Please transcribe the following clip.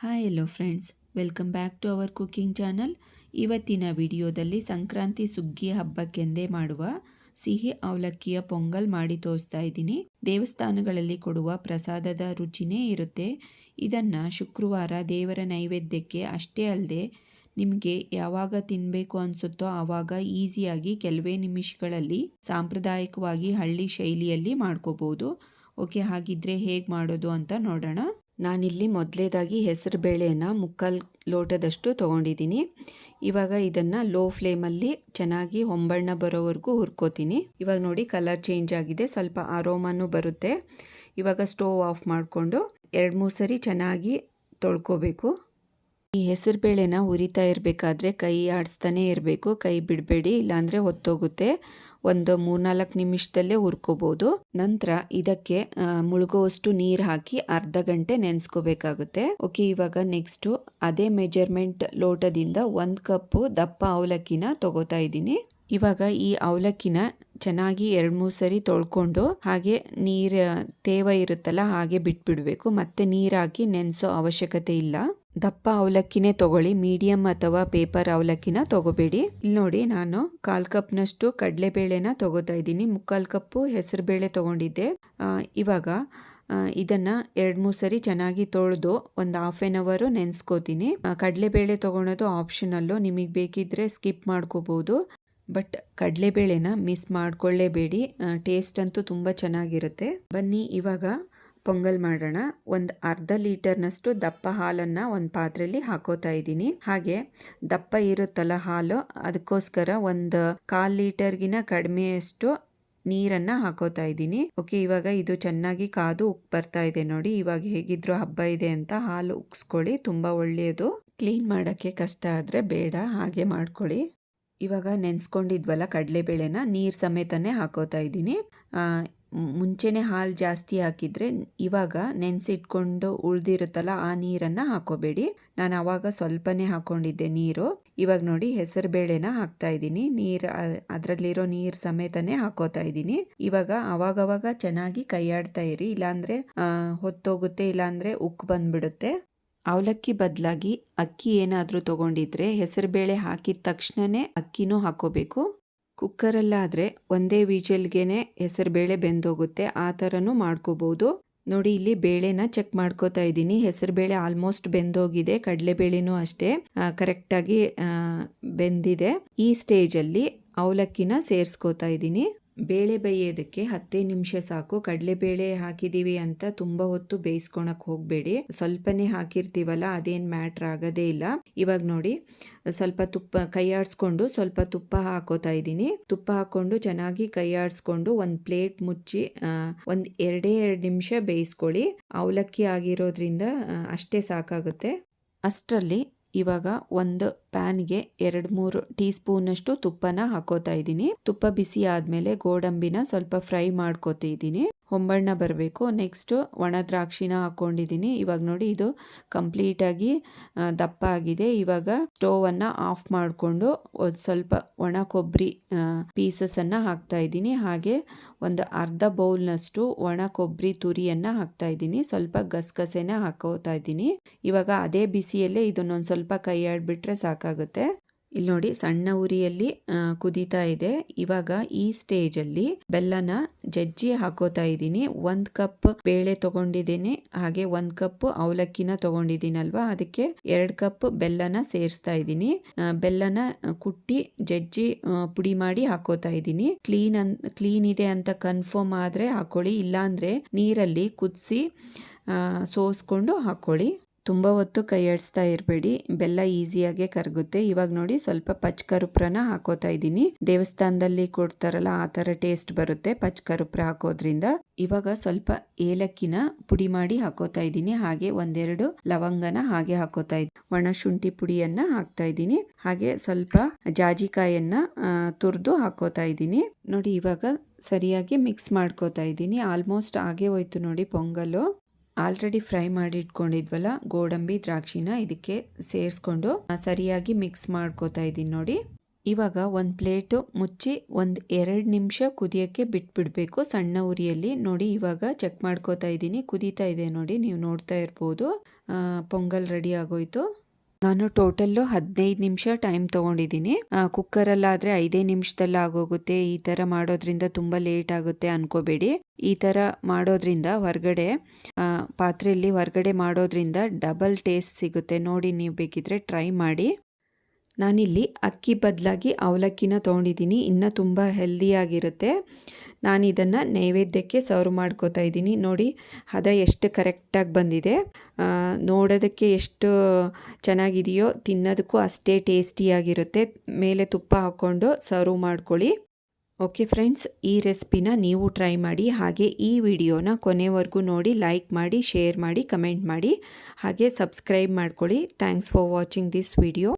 Hi hello friends welcome back to our cooking channel ಇವತ್ತಿನ ವಿಡಿಯೋದಲ್ಲಿ ಸಂಕ್ರಾಂತಿ ಸುಗ್ಗಿ ಹಬ್ಬಕ್ಕೆಂದೇ ಮಾಡುವ ಸಿಹಿ ಅವಲಕ್ಕಿಯ ಪೊಂಗಲ್ ಮಾಡಿ ತೋರಿಸ್ತಾ ಇದ್ದೀನಿ. ದೇವಸ್ಥಾನಗಳಲ್ಲಿ ಕೊಡುವ ಪ್ರಸಾದದ ರುಚಿನೇ ಇರುತ್ತೆ. ಇದನ್ನು ಶುಕ್ರವಾರ ದೇವರ ನೈವೇದ್ಯಕ್ಕೆ ಅಷ್ಟೇ ಅಲ್ಲದೆ ನಿಮಗೆ ಯಾವಾಗ ತಿನ್ನಬೇಕು ಅನಿಸುತ್ತೋ ಆವಾಗ ಈಸಿಯಾಗಿ ಕೆಲವೇ ನಿಮಿಷಗಳಲ್ಲಿ ಸಾಂಪ್ರದಾಯಿಕವಾಗಿ ಹಳ್ಳಿ ಶೈಲಿಯಲ್ಲಿ ಮಾಡ್ಕೋಬೋದು. ಓಕೆ, ಹಾಗಿದ್ರೆ ಹೇಗೆ ಮಾಡೋದು ಅಂತ ನೋಡೋಣ. ನಾನಿಲ್ಲಿ ಮೊದಲೇದಾಗಿ ಹೆಸರು ಬೇಳೆಯನ್ನು ಮುಕ್ಕಾಲು ಲೋಟದಷ್ಟು ತೊಗೊಂಡಿದ್ದೀನಿ. ಇವಾಗ ಇದನ್ನು ಲೋ ಫ್ಲೇಮಲ್ಲಿ ಚೆನ್ನಾಗಿ ಹೊಂಬಣ್ಣ ಬರೋವರೆಗೂ ಹುರ್ಕೋತೀನಿ. ಇವಾಗ ನೋಡಿ ಕಲರ್ ಚೇಂಜ್ ಆಗಿದೆ, ಸ್ವಲ್ಪ ಅರೋಮಾನು ಬರುತ್ತೆ. ಇವಾಗ ಸ್ಟೋವ್ ಆಫ್ ಮಾಡಿಕೊಂಡು ಎರಡು ಮೂರು ಸರಿ ಚೆನ್ನಾಗಿ ತೊಳ್ಕೊಬೇಕು. ಈ ಹೆಸರು ಬೇಳೆನ ಉರಿತಾ ಇರಬೇಕಾದ್ರೆ ಕೈ ಆಡಿಸ್ತಾನೆ ಇರಬೇಕು, ಕೈ ಬಿಡಬೇಡಿ, ಇಲ್ಲಾಂದರೆ ಹೊತ್ತೋಗುತ್ತೆ. ಒಂದು ಮೂರ್ನಾಲ್ಕು ನಿಮಿಷದಲ್ಲೇ ಹುರ್ಕೋಬಹುದು ನಂತರ ಇದಕ್ಕೆ ಮುಳುಗುವಷ್ಟು ನೀರು ಹಾಕಿ ಅರ್ಧ ಗಂಟೆ ನೆನೆಸ್ಕೋಬೇಕಾಗುತ್ತೆ. ಓಕೆ, ಇವಾಗ ನೆಕ್ಸ್ಟ್ ಅದೇ ಮೆಜರ್ಮೆಂಟ್ ಲೋಟದಿಂದ ಒಂದು ಕಪ್ಪು ದಪ್ಪ ಅವಲಕ್ಕಿನ ತಗೋತಾ ಇದ್ದೀನಿ. ಇವಾಗ ಈ ಅವಲಕ್ಕಿನ ಚೆನ್ನಾಗಿ ಎರಡು ಮೂರು ಸರಿ ತೊಳ್ಕೊಂಡು ಹಾಗೆ ನೀರು ತೇವ ಇರುತ್ತಲ್ಲ ಹಾಗೆ ಬಿಟ್ಬಿಡಬೇಕು. ಮತ್ತೆ ನೀರು ಹಾಕಿ ನೆನೆಸೋ ಅವಶ್ಯಕತೆ ಇಲ್ಲ. ದಪ್ಪ ಅವಲಕ್ಕಿನೇ ತಗೊಳ್ಳಿ, ಮೀಡಿಯಂ ಅಥವಾ ಪೇಪರ್ ಅವಲಕ್ಕಿನ ತಗೋಬೇಡಿ. ಇಲ್ಲಿ ನೋಡಿ, ನಾನು ಕಾಲ್ ಕಪ್ನಷ್ಟು ಕಡಲೆಬೇಳೆನ ತಗೋತಾ ಇದ್ದೀನಿ. ಮುಕ್ಕಾಲು ಕಪ್ಪು ಹೆಸರುಬೇಳೆ ತಗೊಂಡಿದ್ದೆ. ಇವಾಗ ಇದನ್ನು ಎರಡು ಮೂರು ಸರಿ ಚೆನ್ನಾಗಿ ತೊಳೆದು ಒಂದು ಹಾಫ್ ಆನ್ ಅವರು ನೆನೆಸ್ಕೋತೀನಿ. ಕಡಲೆಬೇಳೆ ತೊಗೊಳೋದು ಆಪ್ಷನಲ್ಲು ನಿಮಗೆ ಬೇಕಿದ್ರೆ ಸ್ಕಿಪ್ ಮಾಡ್ಕೋಬೋದು. ಬಟ್ ಕಡಲೆಬೇಳೆನ ಮಿಸ್ ಮಾಡ್ಕೊಳ್ಳೇಬೇಡಿ ಟೇಸ್ಟ್ ಅಂತೂ ತುಂಬ ಚೆನ್ನಾಗಿರುತ್ತೆ. ಬನ್ನಿ, ಇವಾಗ ಪೊಂಗಲ್ ಮಾಡೋಣ. ಒಂದು ಅರ್ಧ ಲೀಟರ್ನಷ್ಟು ದಪ್ಪ ಹಾಲನ್ನು ಒಂದು ಪಾತ್ರೆಯಲ್ಲಿ ಹಾಕೋತಾ ಇದ್ದೀನಿ. ಹಾಗೆ ದಪ್ಪ ಇರುತ್ತಲ್ಲ ಹಾಲು, ಅದಕ್ಕೋಸ್ಕರ ಒಂದು ಕಾಲು ಲೀಟರ್ಗಿನ ಕಡಿಮೆಯಷ್ಟು ನೀರನ್ನು ಹಾಕೋತಾ ಇದ್ದೀನಿ. ಓಕೆ, ಇವಾಗ ಇದು ಚೆನ್ನಾಗಿ ಕಾದು ಉಕ್ ಬರ್ತಾ ಇದೆ ನೋಡಿ. ಇವಾಗ ಹೇಗಿದ್ರು ಹಬ್ಬ ಇದೆ ಅಂತ ಹಾಲು ಉಕ್ಸ್ಕೊಳ್ಳಿ ತುಂಬ ಒಳ್ಳೆಯದು. ಕ್ಲೀನ್ ಮಾಡೋಕ್ಕೆ ಕಷ್ಟ ಆದರೆ ಬೇಡ, ಹಾಗೆ ಮಾಡ್ಕೊಳ್ಳಿ. ಇವಾಗ ನೆನೆಸ್ಕೊಂಡಿದ್ವಲ್ಲ ಕಡಲೆಬೇಳೆನ, ನೀರು ಸಮೇತನೇ ಹಾಕೋತಾ ಇದ್ದೀನಿ. ಮುಂಚೆನೇ ಹಾಲು ಜಾಸ್ತಿ ಹಾಕಿದರೆ ಇವಾಗ ನೆನೆಸಿಟ್ಕೊಂಡು ಉಳ್ದಿರುತ್ತಲ್ಲ ಆ ನೀರನ್ನು ಹಾಕೋಬೇಡಿ. ನಾನು ಆವಾಗ ಸ್ವಲ್ಪನೇ ಹಾಕೊಂಡಿದ್ದೆ ನೀರು. ಇವಾಗ ನೋಡಿ ಹೆಸರು ಬೇಳೆನ ಹಾಕ್ತಾ ಇದ್ದೀನಿ. ನೀರು ಅದರಲ್ಲಿರೋ ನೀರು ಸಮೇತನೇ ಹಾಕೋತಾ ಇದ್ದೀನಿ. ಇವಾಗ ಅವಾಗವಾಗ ಚೆನ್ನಾಗಿ ಕೈಯಾಡ್ತಾ ಇರಿ. ಇಲ್ಲಾಂದರೆ ಹೊತ್ತೋಗುತ್ತೆ, ಇಲ್ಲಾಂದರೆ ಉಕ್ಕು ಬಂದ್ಬಿಡುತ್ತೆ. ಅವಲಕ್ಕಿ ಬದಲಾಗಿ ಅಕ್ಕಿ ಏನಾದರೂ ತೊಗೊಂಡಿದ್ರೆ ಹೆಸರುಬೇಳೆ ಹಾಕಿದ ತಕ್ಷಣನೇ ಅಕ್ಕಿನೂ ಹಾಕೋಬೇಕು. ಕುಕ್ಕರಲ್ಲಾದರೆ ಒಂದೇ ವಿಜಲ್ಗೆನೆ ಹೆಸರುಬೇಳೆ ಬೆಂದೋಗುತ್ತೆ. ಆ ಥರನೂ ಮಾಡ್ಕೋಬೋದು. ನೋಡಿ, ಇಲ್ಲಿ ಬೇಳೆನ ಚೆಕ್ ಮಾಡ್ಕೋತಾ ಇದ್ದೀನಿ. ಹೆಸರುಬೇಳೆ ಆಲ್ಮೋಸ್ಟ್ ಬೆಂದೋಗಿದೆ. ಕಡಲೆಬೇಳೆನೂ ಅಷ್ಟೇ ಕರೆಕ್ಟಾಗಿ ಬೆಂದಿದೆ. ಈ ಸ್ಟೇಜಲ್ಲಿ ಅವಲಕ್ಕಿನ ಸೇರಿಸ್ಕೋತಾ ಇದ್ದೀನಿ. ಬೇಳೆ ಬೇಯೋದಕ್ಕೆ ಹತ್ತೇ ನಿಮಿಷ ಸಾಕು. ಕಡಲೆಬೇಳೆ ಹಾಕಿದೀವಿ ಅಂತ ತುಂಬಾ ಹೊತ್ತು ಬೇಯಿಸ್ಕೊಳಕ್ ಹೋಗಬೇಡಿ. ಸ್ವಲ್ಪನೇ ಹಾಕಿರ್ತೀವಲ್ಲ, ಅದೇನ್ ಮ್ಯಾಟ್ರ್ ಆಗೋದೇ ಇಲ್ಲ. ಇವಾಗ ನೋಡಿ, ಸ್ವಲ್ಪ ತುಪ್ಪ ಕೈ ಆಡಿಸ್ಕೊಂಡು ಸ್ವಲ್ಪ ತುಪ್ಪ ಹಾಕೋತಾ ಇದ್ದೀನಿ. ತುಪ್ಪ ಹಾಕೊಂಡು ಚೆನ್ನಾಗಿ ಕೈ ಆಡಿಸ್ಕೊಂಡು ಒಂದು ಪ್ಲೇಟ್ ಮುಚ್ಚಿ ಒಂದು ಎರಡೇ ಎರಡು ನಿಮಿಷ ಬೇಯಿಸ್ಕೊಳ್ಳಿ. ಅವಲಕ್ಕಿ ಆಗಿರೋದ್ರಿಂದ, ಅಷ್ಟೇ ಸಾಕಾಗುತ್ತೆ. ಅಷ್ಟರಲ್ಲಿ ಇವಾಗ ಒಂದು ಪ್ಯಾನ್ಗೆ ಎರಡು ಮೂರು ಟೀ ಸ್ಪೂನಷ್ಟು ತುಪ್ಪನ ಹಾಕೋತಾ ಇದ್ದೀನಿ. ತುಪ್ಪ ಬಿಸಿ ಆದಮೇಲೆ ಗೋಡಂಬಿನ ಸ್ವಲ್ಪ ಫ್ರೈ ಮಾಡ್ಕೋತಿದ್ದೀನಿ ಹೊಂಬಣ್ಣ ಬರಬೇಕು. ನೆಕ್ಸ್ಟು ಒಣ ದ್ರಾಕ್ಷಿನ ಹಾಕ್ಕೊಂಡಿದ್ದೀನಿ ಇವಾಗ ನೋಡಿ ಇದು ಕಂಪ್ಲೀಟಾಗಿ ದಪ್ಪ ಆಗಿದೆ. ಇವಾಗ ಸ್ಟೋವನ್ನು ಆಫ್ ಮಾಡಿಕೊಂಡು ಸ್ವಲ್ಪ ಒಣ ಕೊಬ್ಬರಿ ಪೀಸಸನ್ನು ಹಾಕ್ತಾ ಇದ್ದೀನಿ. ಹಾಗೆ ಒಂದು ಅರ್ಧ ಬೌಲ್ನಷ್ಟು ಒಣ ಕೊಬ್ಬರಿ ತುರಿಯನ್ನು ಹಾಕ್ತಾ ಇದ್ದೀನಿ. ಸ್ವಲ್ಪ ಗಸಗಸೆನ ಹಾಕೋತಾ ಇದ್ದೀನಿ. ಇವಾಗ ಅದೇ ಬಿಸಿಯಲ್ಲೇ ಇದನ್ನೊಂದು ಸ್ವಲ್ಪ ಕೈ ಆಡ್ಬಿಟ್ರೆ ಸಾಕಾಗುತ್ತೆ ಇಲ್ಲಿ ನೋಡಿ ಸಣ್ಣ ಉರಿಯಲ್ಲಿ ಕುದೀತಾ ಇದೆ. ಇವಾಗ ಈ ಸ್ಟೇಜಲ್ಲಿ ಬೆಲ್ಲನ ಜಜ್ಜಿ ಹಾಕೋತಾ ಇದ್ದೀನಿ. ಒಂದ್ ಕಪ್ ಬೇಳೆ ತಗೊಂಡಿದ್ದೀನಿ. ಹಾಗೆ ಒಂದ್ ಕಪ್ ಅವಲಕ್ಕಿನ ತಗೊಂಡಿದ್ದೀನಲ್ವಾ? ಅದಕ್ಕೆ ಎರಡ್ ಕಪ್ ಬೆಲ್ಲನ ಸೇರಿಸ್ತಾ ಇದ್ದೀನಿ. ಬೆಲ್ಲನ ಕುಟ್ಟಿ ಜಜ್ಜಿ ಪುಡಿ ಮಾಡಿ ಹಾಕೋತಾ ಇದ್ದೀನಿ. ಕ್ಲೀನ್ ಅನ್, ಕ್ಲೀನ್ ಇದೆ ಅಂತ ಕನ್ಫರ್ಮ್ ಆದ್ರೆ ಹಾಕೊಳ್ಳಿ. ಇಲ್ಲಾಂದ್ರೆ ನೀರಲ್ಲಿ ಕುದಿಸಿ ಸೋಸ್ಕೊಂಡು ಹಾಕೊಳ್ಳಿ. ತುಂಬ ಹೊತ್ತು ಕೈ ಇರಬೇಡಿ. ಬೆಲ್ಲ ಈಸಿಯಾಗೆ ಕರಗುತ್ತೆ. ಇವಾಗ ನೋಡಿ ಸ್ವಲ್ಪ ಪಚ್ಕರುಪ್ರನ ಹಾಕೋತಾ ಇದ್ದೀನಿ. ದೇವಸ್ಥಾನದಲ್ಲಿ ಕೊಡ್ತಾರಲ್ಲ, ಆ ಥರ ಟೇಸ್ಟ್ ಬರುತ್ತೆ ಪಚ್ಕರುಪ್ರ ಹಾಕೋದ್ರಿಂದ. ಇವಾಗ ಸ್ವಲ್ಪ ಏಲಕ್ಕಿನ ಪುಡಿ ಮಾಡಿ ಹಾಕೋತಾ ಇದ್ದೀನಿ. ಹಾಗೆ ಒಂದೆರಡು ಲವಂಗನ ಹಾಗೆ ಹಾಕೋತಾ ಇದ್ದೀನಿ ಒಣ ಶುಂಠಿ ಪುಡಿಯನ್ನ ಹಾಕ್ತಾ ಇದ್ದೀನಿ. ಹಾಗೆ ಸ್ವಲ್ಪ ಜಾಜಿಕಾಯನ್ನ ತುರಿದು ಹಾಕೋತಾ ಇದ್ದೀನಿ. ನೋಡಿ ಇವಾಗ ಸರಿಯಾಗಿ ಮಿಕ್ಸ್ ಮಾಡ್ಕೋತಾ ಇದ್ದೀನಿ. ಆಲ್ಮೋಸ್ಟ್ ಹಾಗೆ ಹೋಯ್ತು ನೋಡಿ ಪೊಂಗಲು. ಆಲ್ರೆಡಿ ಫ್ರೈ ಮಾಡಿ ಇಟ್ಕೊಂಡಿದ್ವಲ್ಲ, ಗೋಡಂಬಿ, ದ್ರಾಕ್ಷಿನ ಇದಕ್ಕೆ ಸೇರಿಸ್ಕೊಂಡು ಸರಿಯಾಗಿ ಮಿಕ್ಸ್ ಮಾಡ್ಕೋತಾ ಇದ್ದೀನಿ ನೋಡಿ. ಇವಾಗ ಒಂದು ಪ್ಲೇಟು ಮುಚ್ಚಿ ಒಂದು ಎರಡು ನಿಮಿಷ ಕುದಿಯೋಕ್ಕೆ ಬಿಟ್ಬಿಡಬೇಕು. ಸಣ್ಣ ಉರಿಯಲ್ಲಿ ನೋಡಿ ಇವಾಗ ಚೆಕ್ ಮಾಡ್ಕೋತಾ ಇದ್ದೀನಿ. ಕುದೀತಾ ಇದೆ ನೋಡಿ, ನೀವು ನೋಡ್ತಾ ಇರ್ಬೋದು. ಪೊಂಗಲ್ ರೆಡಿ ಆಗೋಯ್ತು. ನಾನು ಟೋಟಲ್ಲು ಹದಿನೈದು ನಿಮಿಷ ಟೈಮ್ ತೊಗೊಂಡಿದ್ದೀನಿ. ಕುಕ್ಕರಲ್ಲಾದರೆ ಐದೇ ನಿಮಿಷದಲ್ಲಿ ಆಗೋಗುತ್ತೆ. ಈ ಥರ ಮಾಡೋದ್ರಿಂದ ತುಂಬ ಲೇಟ್ ಆಗುತ್ತೆ ಅನ್ಕೋಬೇಡಿ. ಈ ಥರ ಮಾಡೋದ್ರಿಂದ ಹೊರಗಡೆ ಪಾತ್ರೆಯಲ್ಲಿ ಹೊರಗಡೆ ಮಾಡೋದ್ರಿಂದ ಡಬಲ್ ಟೇಸ್ಟ್ ಸಿಗುತ್ತೆ. ನೋಡಿ, ನೀವು ಬೇಕಿದ್ರೆ ಟ್ರೈ ಮಾಡಿ. ನಾನಿಲ್ಲಿ ಅಕ್ಕಿ ಬದಲಾಗಿ ಅವಲಕ್ಕಿನ ತೊಗೊಂಡಿದ್ದೀನಿ. ಇನ್ನೂ ತುಂಬ ಹೆಲ್ದಿಯಾಗಿರುತ್ತೆ ನಾನು ಇದನ್ನು ನೈವೇದ್ಯಕ್ಕೆ ಸರ್ವ್ ಮಾಡ್ಕೋತಾ ಇದ್ದೀನಿ. ನೋಡಿ, ಹದ ಎಷ್ಟು ಕರೆಕ್ಟಾಗಿ ಬಂದಿದೆ. ನೋಡೋದಕ್ಕೆ ಎಷ್ಟು ಚೆನ್ನಾಗಿದೆಯೋ ತಿನ್ನೋದಕ್ಕೂ ಅಷ್ಟೇ ಟೇಸ್ಟಿಯಾಗಿರುತ್ತೆ ಮೇಲೆ ತುಪ್ಪ ಹಾಕ್ಕೊಂಡು ಸರ್ವ್ ಮಾಡ್ಕೊಳ್ಳಿ. ಓಕೆ ಫ್ರೆಂಡ್ಸ್ ಈ ರೆಸಿಪಿನ ನೀವು ಟ್ರೈ ಮಾಡಿ, ಹಾಗೆ ಈ ವಿಡಿಯೋನ ಕೊನೆವರೆಗೂ ನೋಡಿ ಲೈಕ್ ಮಾಡಿ ಶೇರ್ ಮಾಡಿ ಕಮೆಂಟ್ ಮಾಡಿ, ಹಾಗೆ ಸಬ್ಸ್ಕ್ರೈಬ್ ಮಾಡ್ಕೊಳ್ಳಿ. Thanks for watching this video